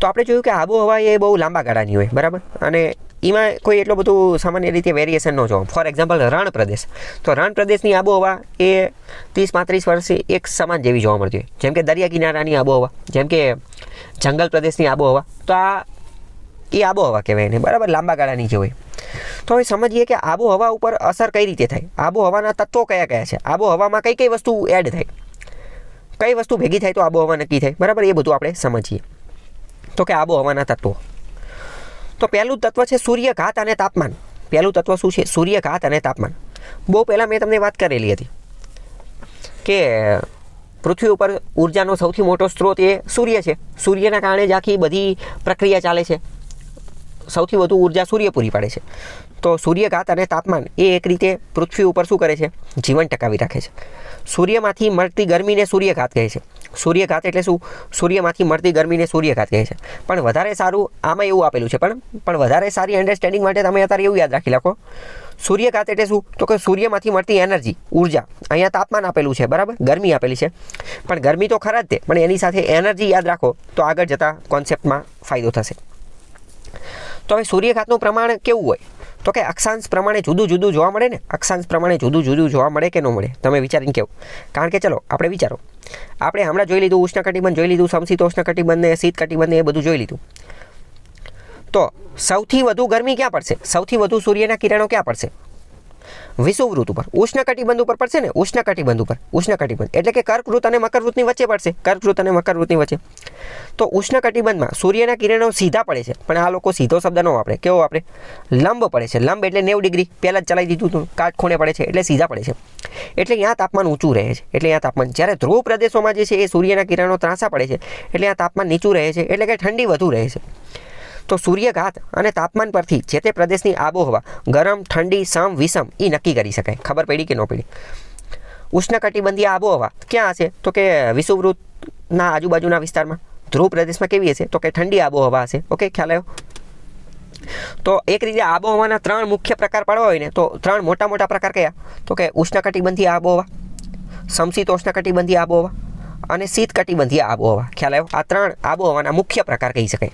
તો આપણે જોયું કે આબોહવા એ બહુ લાંબા ગાળાની હોય, બરાબર? અને એમાં કોઈ એટલું બધું સામાન્ય રીતે વેરિએશન ન જોવા. ફોર એક્ઝામ્પલ રણ પ્રદેશ. તો રણ પ્રદેશની આબોહવા એ ત્રીસ પાંત્રીસ વર્ષે એક સમાન જેવી જોવા મળતી હોય. જેમ કે દરિયા કિનારાની આબોહવા, જેમ કે જંગલ પ્રદેશની આબોહવા. તો આ એ આબોહવા કહેવાય એને, બરાબર? લાંબા ગાળાની જે હોય. તો હવે સમજીએ કે આબોહવા ઉપર અસર કઈ રીતે થાય? આબોહવાના તત્વો કયા કયા છે? આબોહવામાં કઈ કઈ વસ્તુ એડ થાય? કઈ વસ્તુ ભેગી થાય તો આબોહવા નક્કી થાય? બરાબર? એ બધું આપણે સમજીએ. તો કે આબોહવાના તત્વો. તો પહેલું તત્વ છે સૂર્યઘાત અને તાપમાન. પહેલું તત્વ શું છે? સૂર્યઘાત અને તાપમાન. બહુ પહેલાં મેં તમને વાત કરેલી હતી કે પૃથ્વી ઉપર ઉર્જાનો સૌથી મોટો સ્ત્રોત એ સૂર્ય છે. સૂર્યના કારણે જ આખી બધી પ્રક્રિયા ચાલે છે. સૌથી વધુ ઊર્જા સૂર્ય પૂરી પાડે છે. તો સૂર્યઘાત અને તાપમાન એ એક રીતે પૃથ્વી ઉપર શું કરે છે? જીવન ટકાવી રાખે છે. સૂર્યમાંથી મળતી ગરમીને સૂર્યઘાત કહે છે. સૂર્યઘાત એટલે શું? સૂર્યમાંથી મળતી ગરમીને સૂર્યઘાત કહે છે. પણ વધારે સારું આમાં એવું આપેલું છે. પણ પણ વધારે સારી અન્ડરસ્ટેન્ડિંગ માટે તમે અત્યારે એવું યાદ રાખી રાખો સૂર્યઘાત એટલે શું? તો કે સૂર્યમાંથી મળતી એનર્જી, ઊર્જા, અહીંયા તાપમાન આપેલું છે, બરાબર? ગરમી આપેલી છે. પણ ગરમી તો ખરા જ તે, પણ એની સાથે એનર્જી યાદ રાખો તો આગળ જતા કોન્સેપ્ટમાં ફાયદો થશે. તો હવે સૂર્યઘાતનું પ્રમાણ કેવું હોય? તો કે અક્ષાંશ પ્રમાણે જુદું જુદું જોવા મળે ને? અક્ષાંશ પ્રમાણે જુદું જુદું જોવા મળે કે ન મળે? તમે વિચારીને કહો કારણ કે ચલો, આપણે વિચારો. આપણે હમણાં જોઈ લીધું ઉષ્ણકટિબંધ, જોઈ લીધું સમશીતોષ્ણ કટિબંધ ને શીત કટિબંધ એ બધું જોઈ લીધું. તો સૌથી વધુ ગરમી ક્યાં પડશે? સૌથી વધુ સૂર્યના કિરણો ક્યાં પડશે? વિષુવવૃત્ત ઉપર. ઉષ્ણકટિબંધ ઉપર પડશે ને? ઉષ્ણકટિબંધ ઉપર. ઉષ્ણકટિબંધ. એટલે કે કર્કવૃત અને મકરવૃતની વચ્ચે પડશે. કર્કવૃત અને મકરવૃતની વચ્ચે. તો ઉષ્ણકટિબંધમાં સૂર્યના કિરણો સીધા પડે છે. પણ આ લોકો સીધો શબ્દ ન વાપરે. કેવો વાપરે? લંબ પડે છે. લંબ એટલે નેવું ડિગ્રી. પહેલાં જ ચલાવી દીધું હતું. કાટખૂણે પડે છે. એટલે સીધા પડે છે. એટલે ત્યાં તાપમાન ઊંચું રહે છે. એટલે ત્યાં તાપમાન. જ્યારે ધ્રુવ પ્રદેશોમાં જે છે એ સૂર્યના કિરણો ત્રાંસા પડે છે. એટલે ત્યાં તાપમાન નીચું રહે છે. એટલે કે ઠંડી વધુ રહે છે. તો સૂર્યઘાત અને તાપમાન પરથી જે તે પ્રદેશની આબોહવા, ગરમ, ઠંડી, સમ, વિષમ એ નક્કી કરી શકાય. ખબર પડી કે ન પડી? ઉષ્ણકટિબંધીય આબોહવા ક્યાં હશે? તો કે વિષુવૃતના આજુબાજુના વિસ્તારમાં? ધ્રુવ પ્રદેશમાં કેવી હશે? તો કે ઠંડી આબોહવા હશે. ઓકે, ખ્યાલ આવ્યો? તો એક રીતે આબોહવાના ત્રણ મુખ્ય પ્રકાર પાડવા હોય ને, તો ત્રણ મોટા મોટા પ્રકાર કયા? તો કે ઉષ્ણકટિબંધીય આબોહવા સમશીતોષ્ણકટિબંધીય આબોહવા અને શીત કટિબંધીય આબોહવા. ખ્યાલ આવ્યો? આ ત્રણ આબોહવાના મુખ્ય પ્રકાર કહી શકાય.